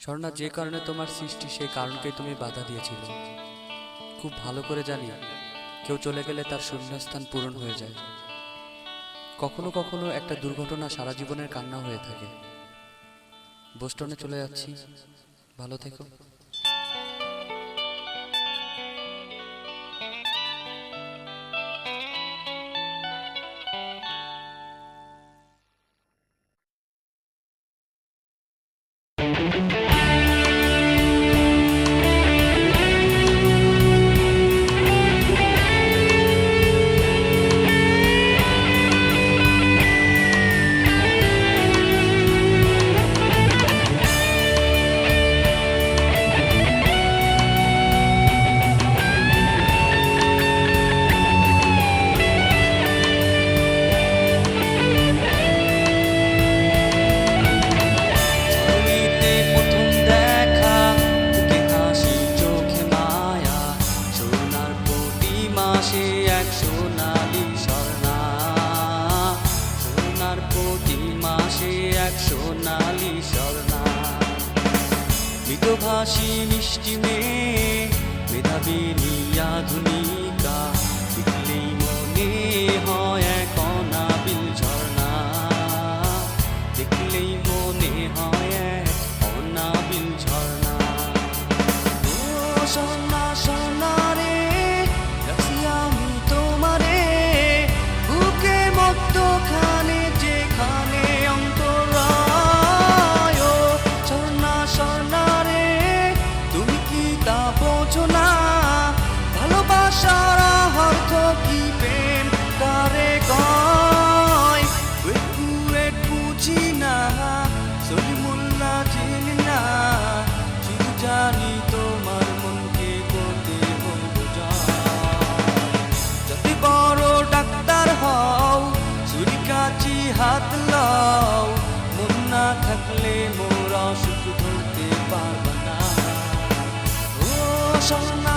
স্বর্ণা, যে কারণে তোমার সৃষ্টি, সেই কারণকেই তুমি বাধা দিয়েছিল। খুব ভালো করে জানি, কেউ চলে গেলে তার শূন্যস্থান পূরণ হয়ে যায়। কখনো কখনো একটা দুর্ঘটনা সারা জীবনের কান্না হয়ে থাকে। বোস্টনে চলে যাচ্ছি। ভালো থেকো। এক সোনালি স্বর্ণা। সোনার প্রতি মাসে এক সোনালি স্বর্ণা। মৃতভাষী মিষ্টি মেয়ে shall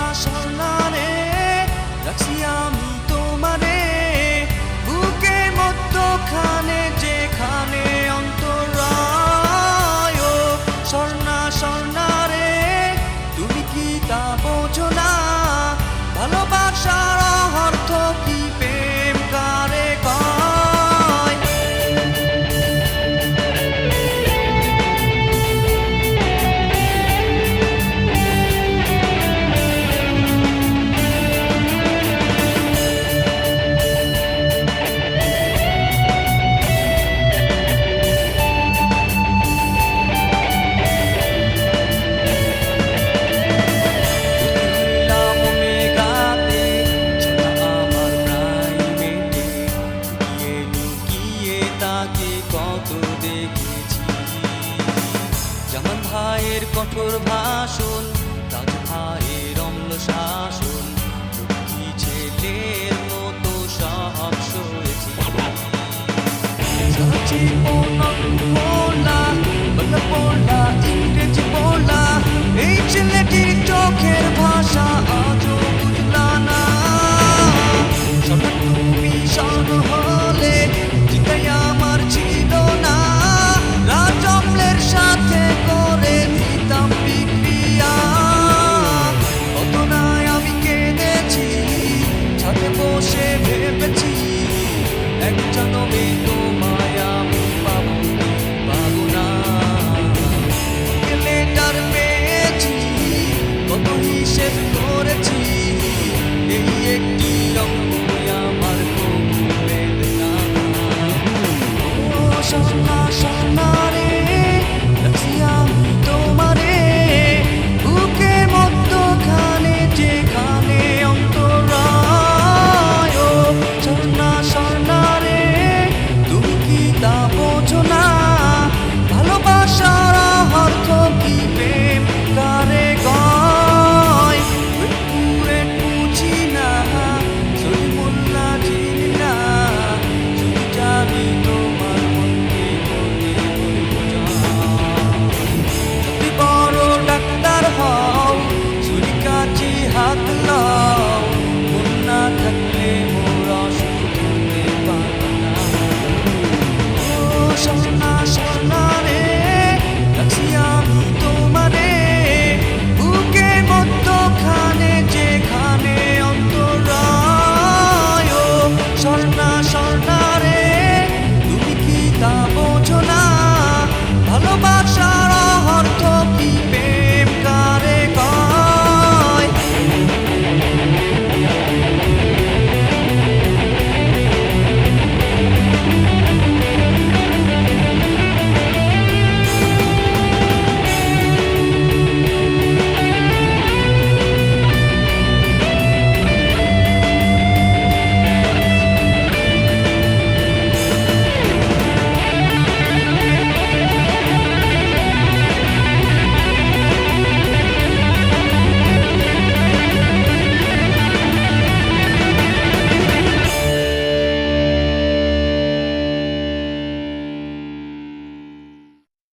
ভাইয়ের কঠোর ভাষণ, তার ভাইয়ের অম্ল শাসন। ছেলের মতো সব সয়েছি ইংরেজি বলা, এই ছেলেটির